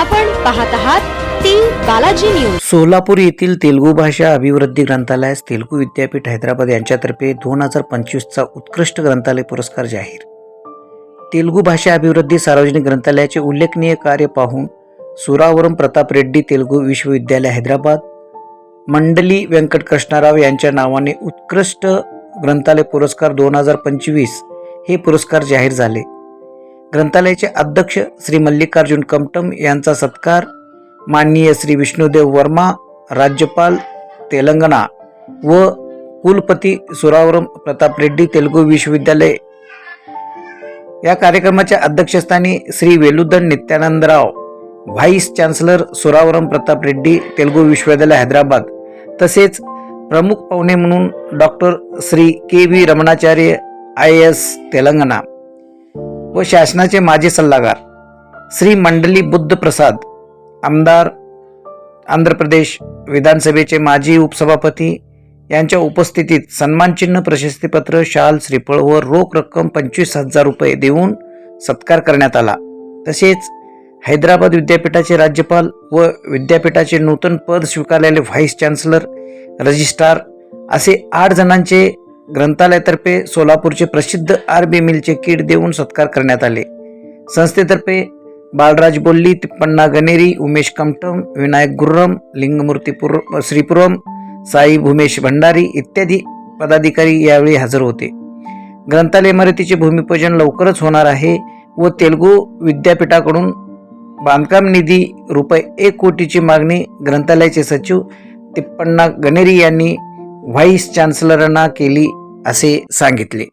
आपण पाहत आहात टी बालाजी न्यूज. सोलापूर येथील तेलुगू भाषा अभिवृद्धी ग्रंथालयास तेलुगू विद्यापीठ हैदराबाद यांच्यातर्फे दोन हजार पंचवीसचा उत्कृष्ट ग्रंथालय पुरस्कार जाहीर. तेलुगू भाषा अभिवृद्धी सार्वजनिक ग्रंथालयाचे उल्लेखनीय कार्य पाहून सुरावरम प्रताप रेड्डी तेलुगू विश्वविद्यालय हैदराबाद मंडली व्यंकट कृष्णाराव यांच्या नावाने उत्कृष्ट ग्रंथालय पुरस्कार दोन हजार पंचवीस हे पुरस्कार जाहीर झाले. ग्रंथालयाचे अध्यक्ष श्री मल्लिकार्जुन कमटम यांचा सत्कार माननीय श्री विष्णुदेव वर्मा राज्यपाल तेलंगणा व कुलपती सुरावरम प्रताप रेड्डी तेलुगू विश्वविद्यालय. या कार्यक्रमाच्या अध्यक्षस्थानी श्री वेलुदन नित्यानंदराव व्हाईस चान्सलर सुरावरम प्रताप रेड्डी तेलुगू विश्वविद्यालय हैदराबाद तसेच प्रमुख पाहुणे म्हणून doctor Shri K V Ramanacharya I S Telangana. व शासनाचे माजी सल्लागार श्री मंडली बुद्ध प्रसाद आमदार आंध्र प्रदेश विधानसभेचे माजी उपसभापती यांच्या उपस्थितीत सन्मानचिन्ह प्रशस्तीपत्र शाल श्रीफळ व रोख रक्कम पंचवीस हजार रुपये देऊन सत्कार करण्यात आला. तसेच हैदराबाद विद्यापीठाचे राज्यपाल व विद्यापीठाचे नूतन पद स्वीकारलेले व्हाईस चान्सलर रजिस्ट्रार असे आठ जणांचे ग्रंथालयातर्फे सोलापूरचे प्रसिद्ध आर बी मिलचे किट देऊन सत्कार करण्यात आले. संस्थेतर्फे बालराज बोल्ली तिप्पण्णा गणेरी उमेश कमटम विनायक गुर्रम लिंगमूर्तीपुर श्रीपुरम साई भूमेश भंडारी इत्यादी पदाधिकारी यावेळी हजर होते. ग्रंथालय इमारतीचे भूमिपूजन लवकरच होणार आहे व तेलुगू विद्यापीठाकडून बांधकाम निधी रुपये एक कोटीची मागणी ग्रंथालयाचे सचिव तिप्पण्णा गणेरी यांनी व्हाईस चान्सलरांना केली. असे सांगितले.